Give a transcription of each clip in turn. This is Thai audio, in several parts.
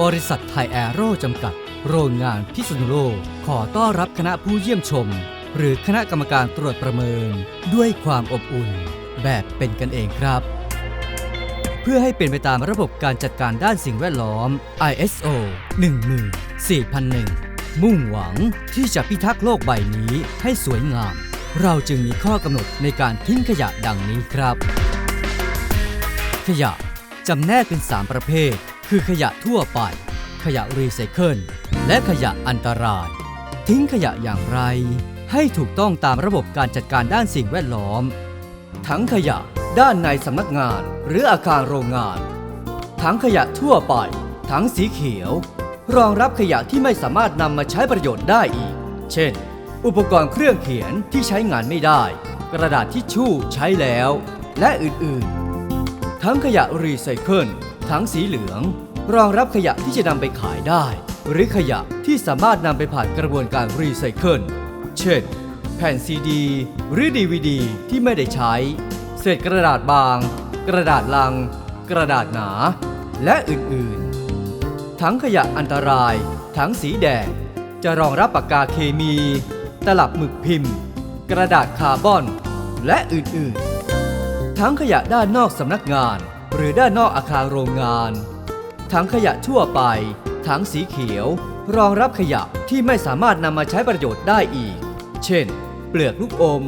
บริษัทไทยแอโร่จำกัด โรงงานพิษณุโลก ขอต้อนรับคณะผู้เยี่ยมชม หรือคณะกรรมการตรวจประเมิน ด้วยความอบอุ่น แบบเป็นกันเองครับ เพื่อให้เป็นไปตามระบบการจัดการด้านสิ่งแวดล้อม ISO 14001 มุ่งหวังที่จะพิทักษ์โลกใบนี้ให้สวยงาม เราจึงมีข้อกำหนดในการทิ้งขยะดังนี้ครับ ขยะจำแนกเป็น 3 ประเภท คือขยะทั่วไป ขยะรีไซเคิล และขยะอันตราย ทิ้งขยะอย่างไร ให้ถูกต้องตามระบบการจัดการด้านสิ่งแวดล้อมถังขยะด้านในสำนักงานหรืออาคารโรงงานถังขยะทั่วไปถังสีเขียว รองรับขยะที่ไม่สามารถนำมาใช้ประโยชน์ได้อีก เช่น อุปกรณ์เครื่องเขียนที่ใช้งานไม่ได้ กระดาษทิชชู่ใช้แล้ว และอื่นๆ ทั้งขยะรีไซเคิล ทั้งสีเหลือง รองรับขยะที่จะนำไปขายได้ หรือขยะที่สามารถนำไปผ่านกระบวนการรีไซเคิล เช่น แผ่นซีดี หรือดีวดีที่ไม่ได้ใช้ เศษกระดาษบาง กระดาษลัง กระดาษหนา และอื่นๆทั้งขยะอันตรายทั้งสีแดง จะรองรับปากกาเคมี ตลับหมึกพิมพ์ กระดาษคาร์บอน และอื่นๆทั้งขยะด้านนอกสำนักงาน หรือด้านนอกอาคารโรงงาน ถังขยะทั่วไป ถังสีเขียว รองรับขยะที่ไม่สามารถนำมาใช้ประโยชน์ได้อีก เช่น เปลือกลูกอม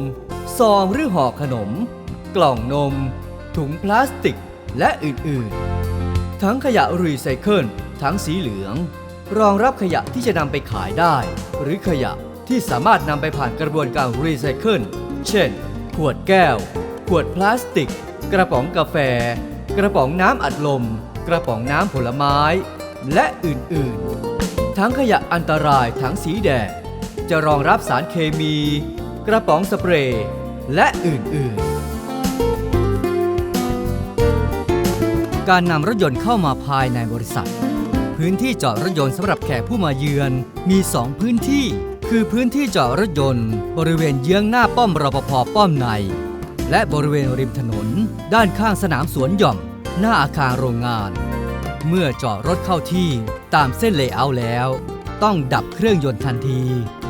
ซองหรือห่อขนม กล่องนม ถุงพลาสติก และอื่นๆทั้งขยะรีไซเคิลทั้งสีเหลือง รองรับขยะที่จะนำไปขายได้ หรือขยะที่สามารถนำไปผ่านกระบวนการรีไซเคิล เช่น ขวดแก้ว ขวดพลาสติก กระป๋องกาแฟ กระป๋องน้ำอัดลม กระป๋องน้ำผลไม้ และอื่นๆ ทั้งขยะอันตรายทั้งสีแดงจะรองรับสารเคมี กระป๋องสเปรย์และอื่นๆ การนำรถยนต์เข้ามาภายในบริษัท พื้นที่จอดรถยนต์สำหรับแขกผู้มาเยือนมี 2 พื้นที่ คือพื้นที่จอดรถยนต์ บริเวณเยื้องหน้าป้อมรปภป้อมใน และบริเวณริมถนน ด้านข้างสนามสวนหย่อม หน้าอาคารโรงงาน เมื่อจอดรถเข้าที่ตามเส้นเลเยอร์แล้ว ต้องดับเครื่องยนต์ทันที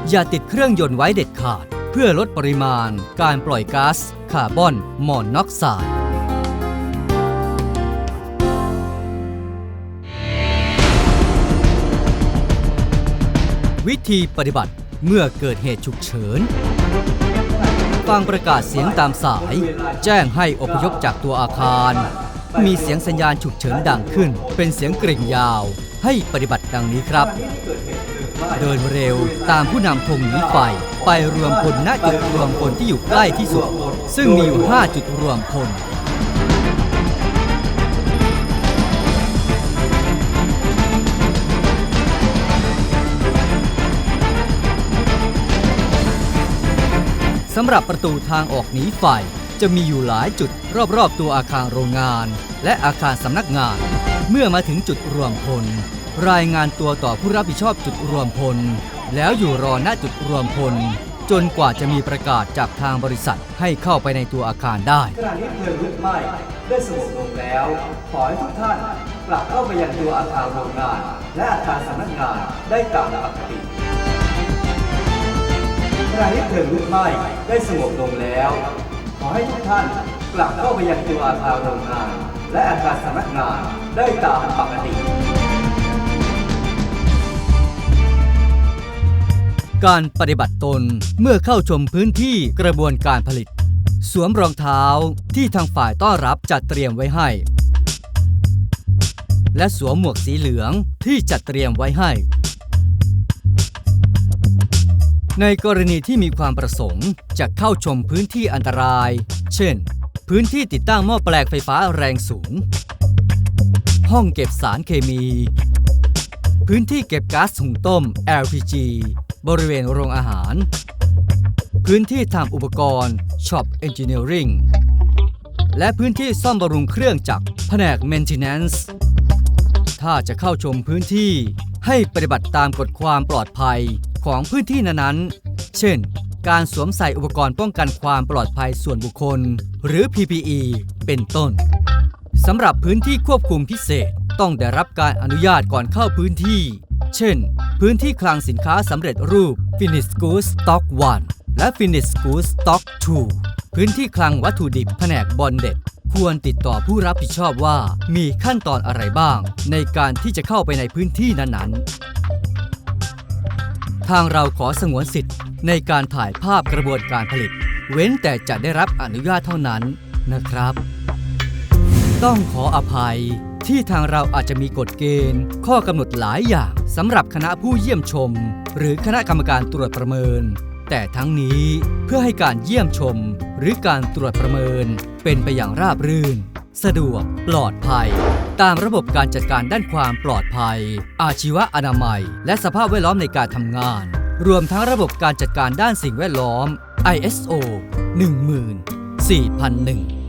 อย่าติดเครื่องยนต์ไว้เด็ดขาด เพื่อลดปริมาณ การปล่อยก๊าซคาร์บอนมอนอกไซด์วิธีปฏิบัติเมื่อเกิดเหตุฉุกเฉิน ฟังประกาศเสียงตามสาย แจ้งให้อพยพจากตัวอาคาร มีเสียงสัญญาณฉุกเฉินดังขึ้น เป็นเสียงกริ่งยาว ให้ปฏิบัติดังนี้ครับ เดินเร็วตามผู้นำธงหนีไฟไปรวมพลณจุดรวมพลที่อยู่ใกล้ที่สุด ซึ่งมีอยู่ 5 จุดรวมพลำหรับประตูทางออกหนีไฟจะมีอยู่หลายจุดรอบๆตัวอาคารโรงงาน และอาคารสำนักงาน เมื่อมาถึงจุดรวมพล รายงานตัวต่อผู้รับผิดชอบจุดรวมพล แล้วอยู่รอณจุดรวมพล จนกว่าจะมีประกาศจากทางบริษัทให้เข้าไปในตัวอาคารได้ขณะนี้เพลิงลุกไหม้ได้สงบลงแล้ว ขอให้ทุกท่านกลับเข้าไปยังตัวอาคารโรงงาน และอาคารสำนักงานได้ตามปกติ ณะนี้เพลิงลุกไหม้ได้สงบลงแล้ว ขอให้ทุกท่านกลับเข้าไปยังตัวอาคารโรงงาน และอาคารสำนักงานได้ตามปกติการปฏิบัติตนเมื่อเข้าชมพื้นที่กระบวนการผลิต สวมรองเท้าที่ทางฝ่ายต้อนรับจัดเตรียมไว้ให้ และสวมหมวกสีเหลืองที่จัดเตรียมไว้ให้ ในกรณีที่มีความประสงค์จะเข้าชมพื้นที่อันตราย เช่น พื้นที่ติดตั้งหม้อแปลงไฟฟ้าแรงสูง ห้องเก็บสารเคมี พื้นที่เก็บก๊าซหุงต้ม LPG บริเวณโรงอาหาร พื้นที่ทำอุปกรณ์ Shop Engineering และพื้นที่ซ่อมบำรุงเครื่องจักรแผนก Maintenance ถ้าจะเข้าชมพื้นที่ให้ปฏิบัติตามกฎความปลอดภัย ของพื้นที่นั้นๆ เช่น การสวมใส่อุปกรณ์ป้องกันความปลอดภัยส่วนบุคคล หรือ PPE เป็นต้นสำหรับพื้นที่ควบคุมพิเศษต้องได้รับการอนุญาตก่อนเข้าพื้นที่ เช่น พื้นที่คลังสินค้าสำเร็จรูป Finish Goods Stock 1 และ Finish Goods Stock 2 พื้นที่คลังวัตถุดิบแผนกบอนเด็ดควรติดต่อผู้รับผิดชอบว่ามีขั้นตอนอะไรบ้าง ในการที่จะเข้าไปในพื้นที่นั้นๆ ทางเราขอสงวนสิทธิ์ ในการถ่ายภาพกระบวนการผลิต เว้นแต่จะได้รับอนุญาตเท่านั้นนะครับ ต้องขออภัยที่ทางเราอาจจะมีกฎเกณฑ์ ข้อกำหนดหลายอย่างสำหรับคณะผู้เยี่ยมชม หรือคณะกรรมการตรวจประเมิน แต่ทั้งนี้เพื่อให้การเยี่ยมชม หรือการตรวจประเมินเป็นไปอย่างราบรื่น สะดวก ปลอดภัย ตามระบบการจัดการด้านความปลอดภัย อาชีวะอนามัย และสภาพแวดล้อมในการทำงาน รวมทั้งระบบการจัดการด้านสิ่งแวดล้อม ISO 14001